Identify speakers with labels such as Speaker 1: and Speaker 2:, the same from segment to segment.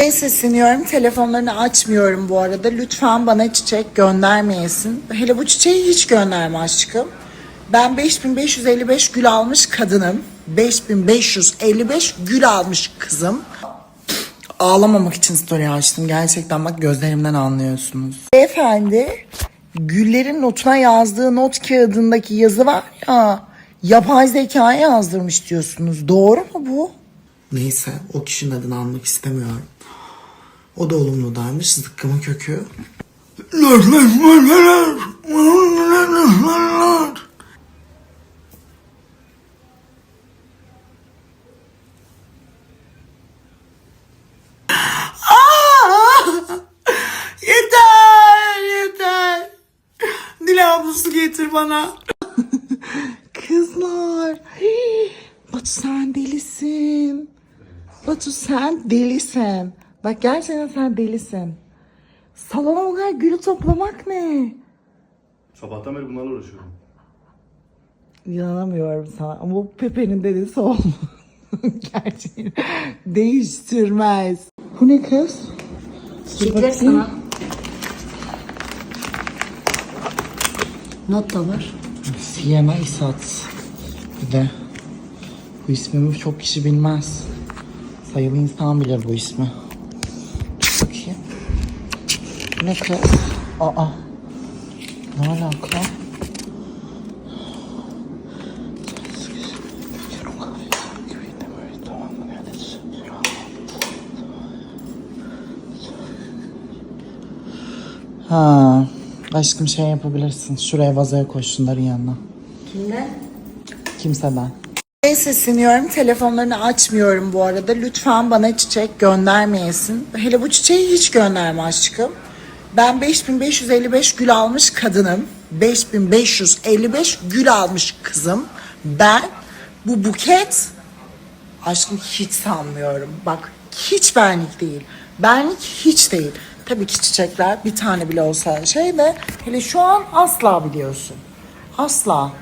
Speaker 1: Ben sesleniyorum. Telefonlarını açmıyorum bu arada. Lütfen bana çiçek göndermeyesin. Hele bu çiçeği hiç gönderme aşkım. Ben 5555 gül almış kadınım. 5555 gül almış kızım. Ağlamamak için story açtım. Gerçekten bak gözlerimden anlıyorsunuz. Beyefendi güllerin notuna yazdığı not kağıdındaki yazı var ya yapay zekaya yazdırmış diyorsunuz. Doğru mu bu? Neyse o kişinin adını almak istemiyorum. O da olumludaymış zıkkımın kökü. yeter yeter. Dil ablusu getir bana. Kızlar. Batu sen delisin. Batu sen delisin. Bak gerçekten sen delisin. Salona o kadar gül toplamak ne?
Speaker 2: Sabahtan beri bunlarla uğraşıyorum.
Speaker 1: İnanamıyorum sana ama bu Pepe'nin dedesi olma. Gerçeğini değiştirmez. Bu ne kız?
Speaker 3: Çiçekler sana. Not da var.
Speaker 1: Siena İsat. Bir de bu ismimi çok kişi bilmez. Sayılı insan bilir bu ismi. Bakayım. Ne kız? Aa. Ne alaka? Ha, aşkım şey yapabilirsin. Şuraya vazoya koy şunların yanına.
Speaker 3: Kimden?
Speaker 1: Kimseden. Ben sesleniyorum. Telefonlarını açmıyorum bu arada. Lütfen bana çiçek göndermeyesin. Hele bu çiçeği hiç gönderme aşkım. Ben 5555 gül almış kadınım. 5555 gül almış kızım. Ben bu buket aşkım hiç sanmıyorum. Bak hiç benlik değil. Benlik hiç değil. Tabii ki çiçekler bir tane bile olsa şey de hele şu an asla biliyorsun. Asla.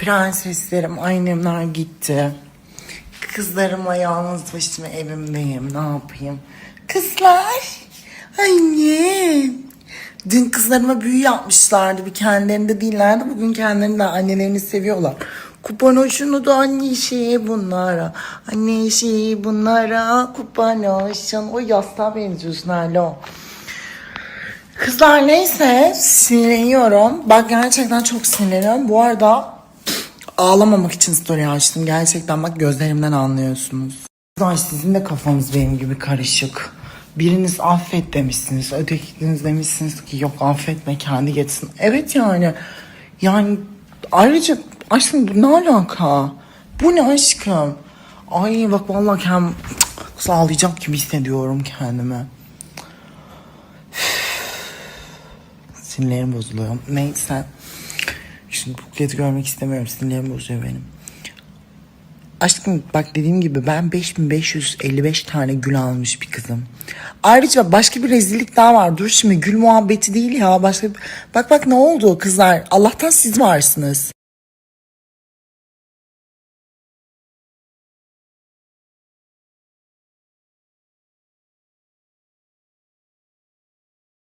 Speaker 1: Prenseslerim, annemler gitti. Kızlarımla yalnız başıma evimdeyim. Ne yapayım? Kızlar. Annem. Dün kızlarıma büyü yapmışlardı. Bir kendilerinde değillerdi. Bugün kendilerinde annelerini seviyorlar. Kupan şunu da anne şeyi bunlara. Anne şeyi bunlara. Kupan olsun. O yastığa benziyorsun alo. Kızlar neyse sinirleniyorum. Bak gerçekten çok sinirleniyorum. Bu arada ağlamamak için story açtım. Gerçekten bak gözlerimden anlıyorsunuz. Kızlar sizin de kafanız benim gibi karışık. Biriniz affet demişsiniz. Ötekiniz demişsiniz ki yok affetme kendi geçsin. Evet yani. Yani ayrıca aşkım bu ne alaka? Bu ne aşkım? Ay bak vallahi kendim Kız ağlayacak gibi hissediyorum kendimi. Sinirlerim bozuluyor. Neyse. Şimdi bukleti görmek istemiyorum. Sinirlerim bozuyor benim. Aşkım bak dediğim gibi ben 5555 tane gül almış bir kızım. Ayrıca başka bir rezillik daha var. Dur şimdi gül muhabbeti değil ya. Başka bir- Bak bak ne oldu kızlar. Allah'tan siz varsınız.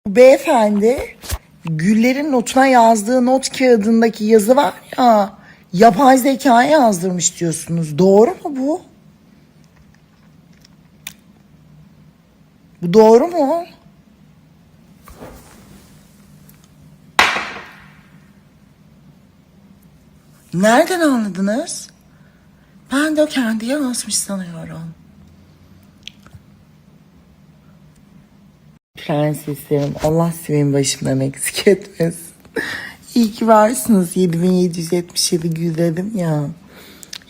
Speaker 1: Bu Beyefendi güllerin notuna yazdığı not kağıdındaki yazı var ya yapay zekaya yazdırmış diyorsunuz. Doğru mu bu? Bu doğru mu? Nereden anladınız? Ben de o kendi yazmış sanıyorum. Prenseslerim Allah sizin başımdan eksik etmesin. İyi ki varsınız 7777 gül dedim ya.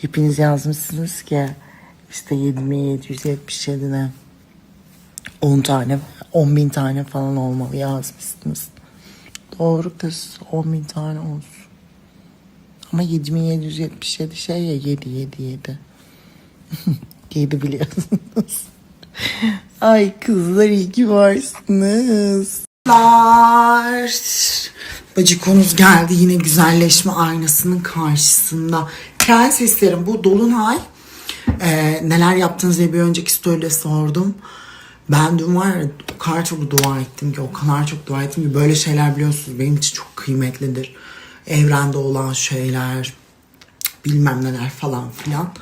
Speaker 1: Hepiniz yazmışsınız ki işte 7777'ne 10 tane 10 bin tane falan olmalı yazmışsınız. Doğru kız 10 bin tane olsun. Ama 7777 şey ya 7 7 7. 7 biliyorsunuz. Ay kızlar iyi ki varsınız. Kızlar. Bacıkonuz geldi yine güzelleşme aynasının karşısında. Prenseslerim bu Dolunay e, neler yaptınız diye bir önceki story'de sordum. Ben dün var ya o kadar çok dua ettim ki o kadar çok dua ettim ki böyle şeyler biliyorsunuz benim için çok kıymetlidir. Evrende olan şeyler bilmem neler falan filan.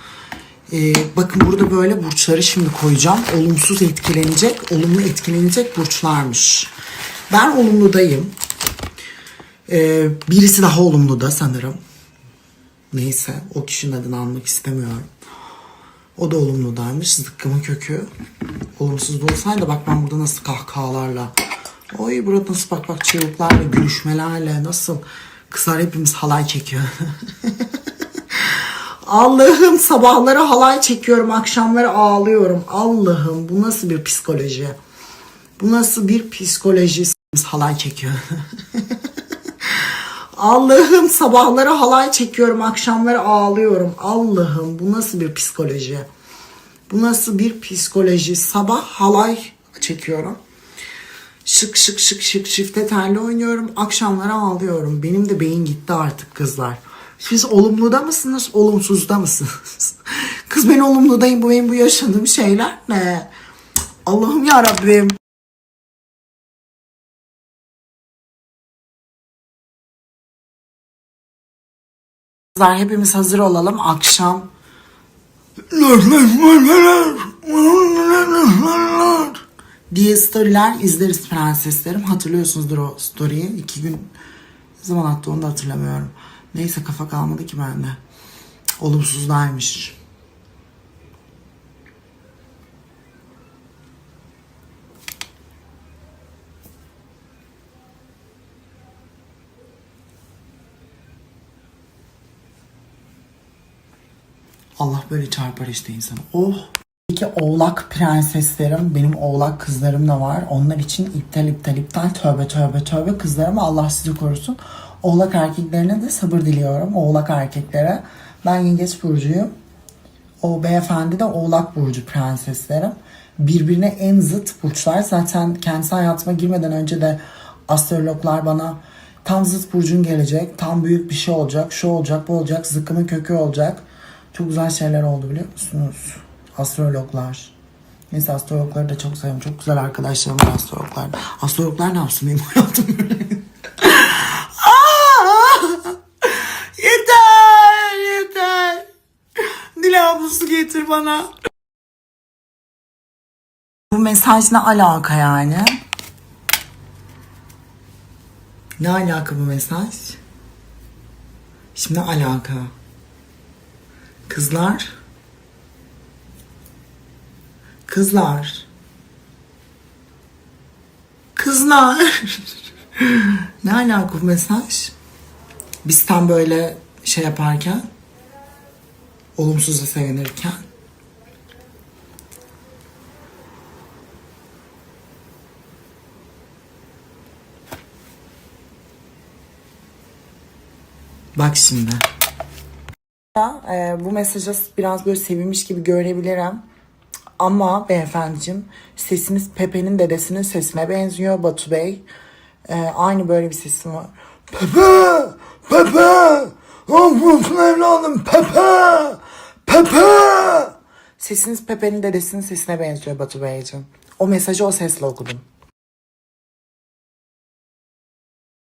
Speaker 1: Ee, bakın burada böyle burçları şimdi koyacağım. Olumsuz etkilenecek, olumlu etkilenecek burçlarmış. Ben olumludayım. Ee, birisi daha olumlu da sanırım. Neyse o kişinin adını almak istemiyorum. O da olumludaymış. Zıkkımın kökü. Olumsuz da olsaydı bak ben burada nasıl kahkahalarla. Oy burada nasıl bak bak çığlıklarla, gülüşmelerle nasıl kızlar hepimiz halay çekiyor. Allah'ım sabahları halay çekiyorum, akşamları ağlıyorum. Allah'ım bu nasıl bir psikoloji? Bu nasıl bir psikoloji? Halay çekiyor. Allah'ım sabahları halay çekiyorum, akşamları ağlıyorum. Allah'ım bu nasıl bir psikoloji? Bu nasıl bir psikoloji? Sabah halay çekiyorum. Şık şık şık şık şifte terli oynuyorum. Akşamları ağlıyorum. Benim de beyin gitti artık kızlar. Siz olumluda mısınız, olumsuzda mısınız? Kız ben olumludayım. Bu benim bu yaşadığım şeyler ne? Allah'ım ya Rabbim. Kızlar hepimiz hazır olalım. Akşam diye storyler izleriz prenseslerim. Hatırlıyorsunuzdur o story'i. İki gün ne zaman attı onu da hatırlamıyorum. Neyse kafa kalmadı ki bende. Olumsuzdaymış. Allah böyle çarpar işte insanı. Oh! İki oğlak prenseslerim, benim oğlak kızlarım da var. Onlar için iptal iptal iptal tövbe tövbe tövbe kızlarıma Allah sizi korusun. Oğlak erkeklerine de sabır diliyorum. Oğlak erkeklere. Ben yengeç burcuyum. O beyefendi de oğlak burcu prenseslerim. Birbirine en zıt burçlar. Zaten kendisi hayatıma girmeden önce de astrologlar bana tam zıt burcun gelecek. Tam büyük bir şey olacak. Şu olacak, bu olacak. Zıkkımın kökü olacak. Çok güzel şeyler oldu biliyor musunuz? Astrologlar. Neyse astrologları da çok seviyorum. Çok güzel arkadaşlarım var astrologlar. Astrologlar ne yapsın benim hayatım Aa! yeter, yeter. Dila ablusu getir bana. Bu mesaj ne alaka yani? Ne alaka bu mesaj? Şimdi ne alaka? Kızlar. Kızlar. Kızlar. ne alaka bu mesaj? Biz tam böyle şey yaparken olumsuza sevinirken Bak şimdi. Ee, bu mesaja biraz böyle sevinmiş gibi görebilirim. Ama beyefendiciğim sesiniz Pepe'nin dedesinin sesine benziyor Batu Bey. Ee, aynı böyle bir sesim var. Pepe! Pepe! Ambusun evladım Pepe! Pepe! Sesiniz Pepe'nin dedesinin sesine benziyor Batu Beyciğim. O mesajı o sesle okudum.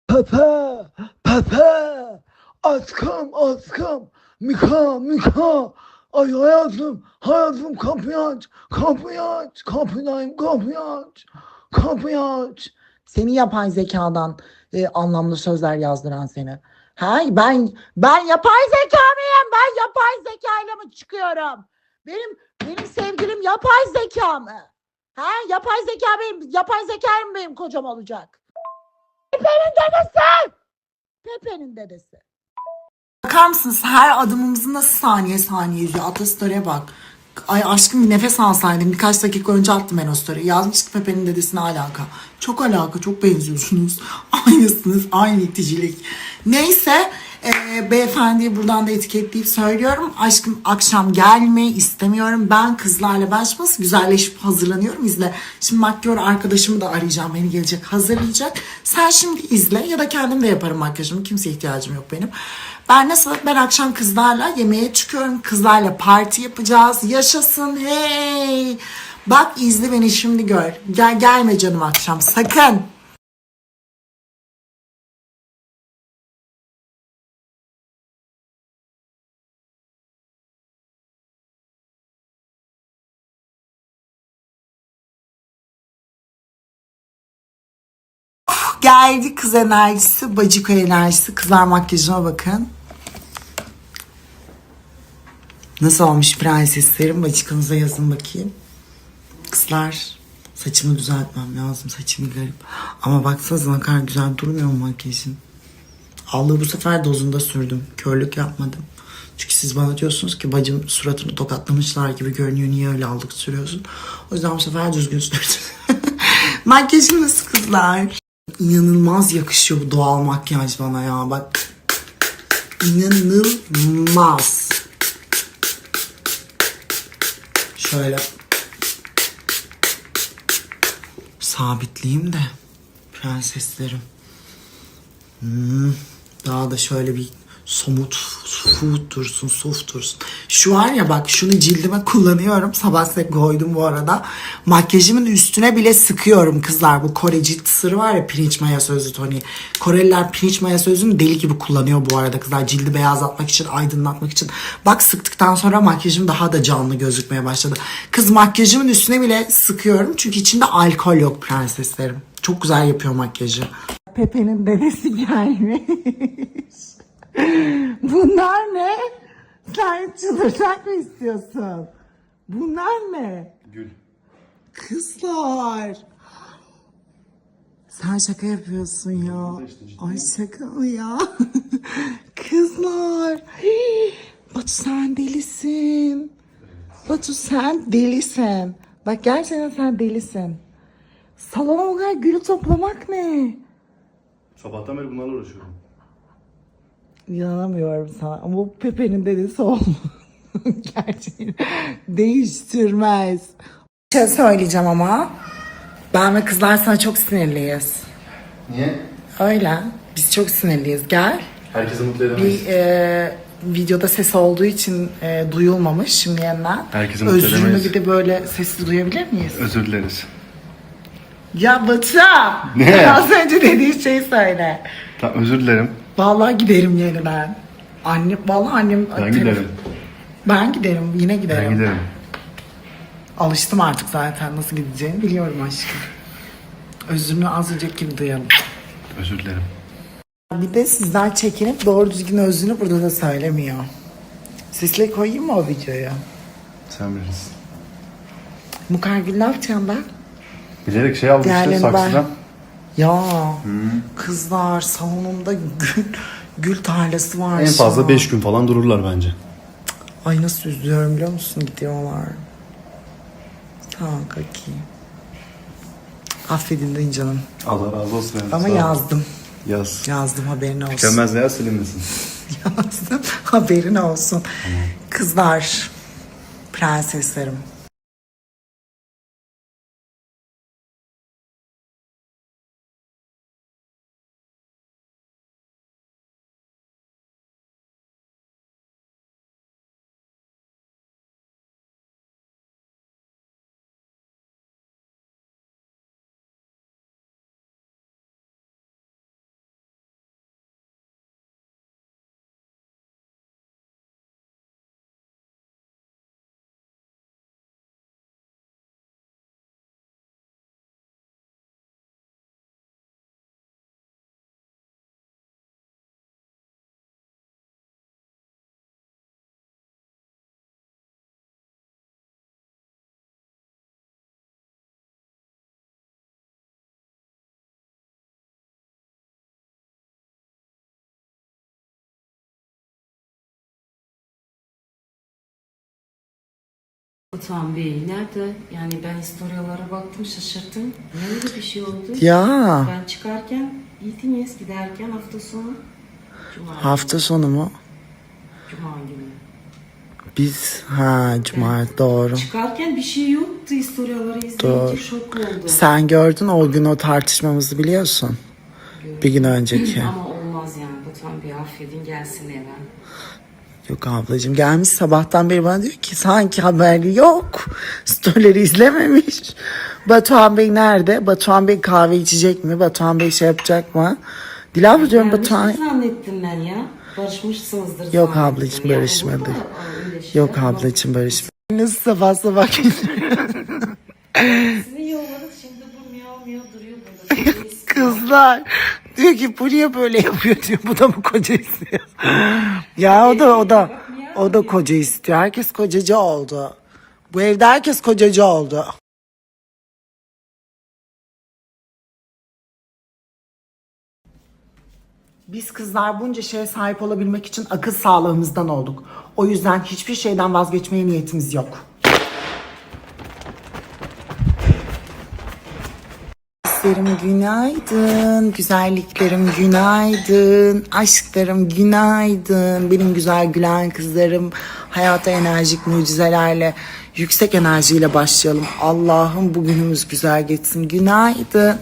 Speaker 4: Pepe, Pepe, aşkım, aşkım, Mika, Mika, ay hayatım, hayatım kapıyı aç, kapıyı aç, kapıdayım, kapıyı aç, kapıyı aç.
Speaker 1: Seni yapay zekadan e, anlamlı sözler yazdıran seni. Ha ben ben yapay zeka mıyım? Ben yapay zekayla mı çıkıyorum? Benim benim sevgilim yapay zeka mı? Ha yapay zeka benim yapay zeka mı benim kocam olacak? Pepe'nin dedesi. Pepe'nin dedesi. Bakar mısınız her adımımızı nasıl saniye saniye yüzüyor. Atla story'e bak. Ay aşkım bir nefes alsaydım. Birkaç dakika önce attım ben o story'i. Yazmış ki Pepe'nin dedesine alaka. Çok alaka. Çok benziyorsunuz. Aynısınız. Aynı iticilik. Neyse. Ee, beyefendiyi buradan da etiketleyip söylüyorum. Aşkım akşam gelmeyi istemiyorum. Ben kızlarla baş başa güzelleşip hazırlanıyorum. İzle. Şimdi makyör arkadaşımı da arayacağım. Beni gelecek hazırlayacak. Sen şimdi izle ya da kendim de yaparım makyajımı. Kimseye ihtiyacım yok benim. Ben nasıl? Ben akşam kızlarla yemeğe çıkıyorum. Kızlarla parti yapacağız. Yaşasın hey. Bak izle beni şimdi gör. Gel gelme canım akşam sakın. Geldi kız enerjisi, bacıko enerjisi. Kızlar makyajıma bakın. Nasıl olmuş prenseslerim? Bacıkanıza yazın bakayım. Kızlar saçımı düzeltmem lazım. Saçım garip. Ama baksanıza ne kadar güzel durmuyor mu makyajım? Allığı bu sefer dozunda sürdüm. Körlük yapmadım. Çünkü siz bana diyorsunuz ki bacım suratını tokatlamışlar gibi görünüyor. Niye öyle aldık sürüyorsun? O yüzden bu sefer düzgün sürdüm. Makyajım nasıl kızlar? İnanılmaz yakışıyor bu doğal makyaj bana ya. Bak. İnanılmaz. Şöyle. Sabitleyeyim de. Prenseslerim. Hmm, daha da şöyle bir somut, soft dursun, soft dursun. Şu var ya bak şunu cildime kullanıyorum. Sabah size koydum bu arada. Makyajımın üstüne bile sıkıyorum kızlar. Bu Kore cilt sırrı var ya pirinç maya sözü Tony. Koreliler pirinç maya sözünü deli gibi kullanıyor bu arada kızlar. Cildi beyazlatmak için, aydınlatmak için. Bak sıktıktan sonra makyajım daha da canlı gözükmeye başladı. Kız makyajımın üstüne bile sıkıyorum. Çünkü içinde alkol yok prenseslerim. Çok güzel yapıyor makyajı. Pepe'nin dedesi gelmiş. Bunlar ne? Sen çıldıracak mı istiyorsun? Bunlar ne?
Speaker 2: Gül.
Speaker 1: Kızlar. Sen şaka yapıyorsun ya. Ay şaka mı ya? Kızlar. Hii, Batu sen delisin. Batu sen delisin. Bak gerçekten sen delisin. Salona o kadar gül toplamak ne?
Speaker 2: Sabahtan beri bunlarla uğraşıyorum.
Speaker 1: İnanamıyorum sana ama bu Pepe'nin dedesi olma. Gerçeğini değiştirmez. Bir şey söyleyeceğim ama. Ben ve kızlar sana çok sinirliyiz.
Speaker 2: Niye?
Speaker 1: Öyle. Biz çok sinirliyiz. Gel.
Speaker 2: Herkesi mutlu edemeyiz.
Speaker 1: Bir e, videoda ses olduğu için e, duyulmamış şimdi yeniden.
Speaker 2: Herkesi mutlu
Speaker 1: Özrünü
Speaker 2: edemeyiz.
Speaker 1: bir de böyle sesli duyabilir miyiz?
Speaker 2: Özür dileriz.
Speaker 1: Ya Batı.
Speaker 2: Ne?
Speaker 1: Az önce dediğin şeyi söyle.
Speaker 2: Tamam özür dilerim.
Speaker 1: Vallahi giderim yeniden. Anne, vallahi annem...
Speaker 2: Ben giderim.
Speaker 1: Ben giderim, yine giderim.
Speaker 2: Ben giderim.
Speaker 1: Alıştım artık zaten nasıl gideceğini biliyorum aşkım. Özrünü azıcık gibi duyalım.
Speaker 2: Özür dilerim.
Speaker 1: Bir de sizden çekinip doğru düzgün özrünü burada da söylemiyor. Sesle koyayım mı o videoyu?
Speaker 2: Sen bilirsin.
Speaker 1: Mukargül ne yapacağım ben?
Speaker 2: Bilerek şey aldım işte
Speaker 1: Diğerlerini ben-
Speaker 2: saksıdan.
Speaker 1: Ya kızlar salonumda gül, gül tarlası var
Speaker 2: En fazla
Speaker 1: an.
Speaker 2: 5 gün falan dururlar bence.
Speaker 1: Ay nasıl üzülüyorum biliyor musun gidiyorlar. Tamam kanki. Affedin deyin canım.
Speaker 2: Allah razı olsun. yani.
Speaker 1: Ama
Speaker 2: Sağ ol.
Speaker 1: yazdım.
Speaker 2: Yaz.
Speaker 1: Yazdım haberin olsun.
Speaker 2: Tükenmez değer silinmesin.
Speaker 1: yazdım. Haberin olsun. Kızlar, prenseslerim.
Speaker 3: Batuhan Bey nerede? Yani ben storyalara baktım şaşırdım. Ne öyle bir şey oldu?
Speaker 1: Ya
Speaker 3: Ben çıkarken giydiniz giderken hafta sonu. Cuma,
Speaker 1: Hafta sonu mu?
Speaker 3: Cuma günü.
Speaker 1: Biz ha cuma doğru.
Speaker 3: Çıkarken bir şey yoktu. Historiaları izleyince
Speaker 1: Doğru.
Speaker 3: şok oldu.
Speaker 1: Sen gördün o gün o tartışmamızı biliyorsun. Bir gün önceki.
Speaker 3: Ama olmaz yani. Batuhan bir affedin gelsin eve.
Speaker 1: Yok ablacığım gelmiş sabahtan beri bana diyor ki sanki haberi yok. Storyleri izlememiş. Batuhan Bey nerede? Batuhan Bey kahve içecek mi? Batuhan Bey şey yapacak mı? Dilaver diyorum
Speaker 3: Gelmiş
Speaker 1: Batuhan.
Speaker 3: zannettim ben ya. Barışmışsınızdır
Speaker 1: Yok
Speaker 3: zannettim.
Speaker 1: ablacığım,
Speaker 3: Ya olur öyle şey
Speaker 1: Yok ablacığım barış. Nasıl sabah sabah
Speaker 3: Sizi yolladık şimdi bu miyav miyav duruyor burada.
Speaker 1: Kızlar diyor ki bu niye böyle yapıyor diyor. Bu da mı koca istiyor? ya o da o da o da koca istiyor. Herkes kocacı oldu. Bu evde herkes kocacı oldu. Biz kızlar bunca şeye sahip olabilmek için akıl sağlığımızdan olduk. O yüzden hiçbir şeyden vazgeçmeye niyetimiz yok. Hislerim günaydın, güzelliklerim günaydın, aşklarım günaydın, benim güzel gülen kızlarım, hayata enerjik mucizelerle, yüksek enerjiyle başlayalım. Allah'ım bugünümüz güzel geçsin, günaydın.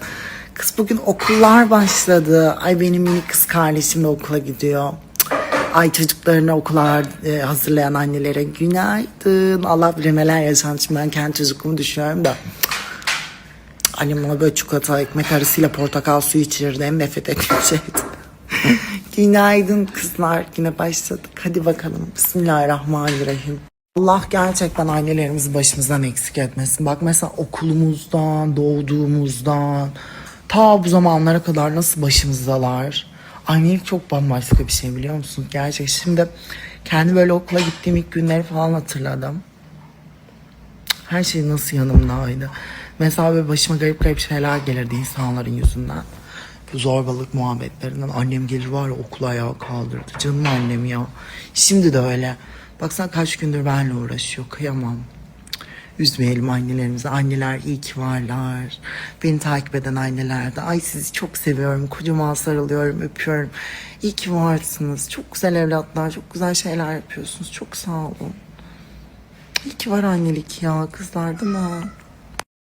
Speaker 1: Kız bugün okullar başladı. Ay benim minik kız kardeşim de okula gidiyor. Ay çocuklarını okula e, hazırlayan annelere günaydın. Allah bilir neler yaşandı. Şimdi ben kendi çocukluğumu düşünüyorum da. Annem böyle çikolata, ekmek arasıyla portakal suyu içirirdi. En nefret ettiğim şeydi. Günaydın kızlar. Yine başladık. Hadi bakalım. Bismillahirrahmanirrahim. Allah gerçekten annelerimizi başımızdan eksik etmesin. Bak mesela okulumuzdan, doğduğumuzdan ta bu zamanlara kadar nasıl başımızdalar. Annelik çok bambaşka bir şey biliyor musun? Gerçekten şimdi kendi böyle okula gittiğim ilk günleri falan hatırladım. Her şey nasıl yanımdaydı. Mesela böyle başıma garip garip şeyler gelirdi insanların yüzünden. Bu zorbalık muhabbetlerinden annem gelir var ya okula ayağa kaldırdı. Canım annem ya. Şimdi de öyle. Baksana kaç gündür benimle uğraşıyor. Kıyamam. Üzmeyelim annelerimizi. Anneler iyi ki varlar. Beni takip eden anneler de. Ay sizi çok seviyorum. Kocaman sarılıyorum, öpüyorum. İyi ki varsınız. Çok güzel evlatlar. Çok güzel şeyler yapıyorsunuz. Çok sağ olun. İyi ki var annelik ya kızlar değil mi?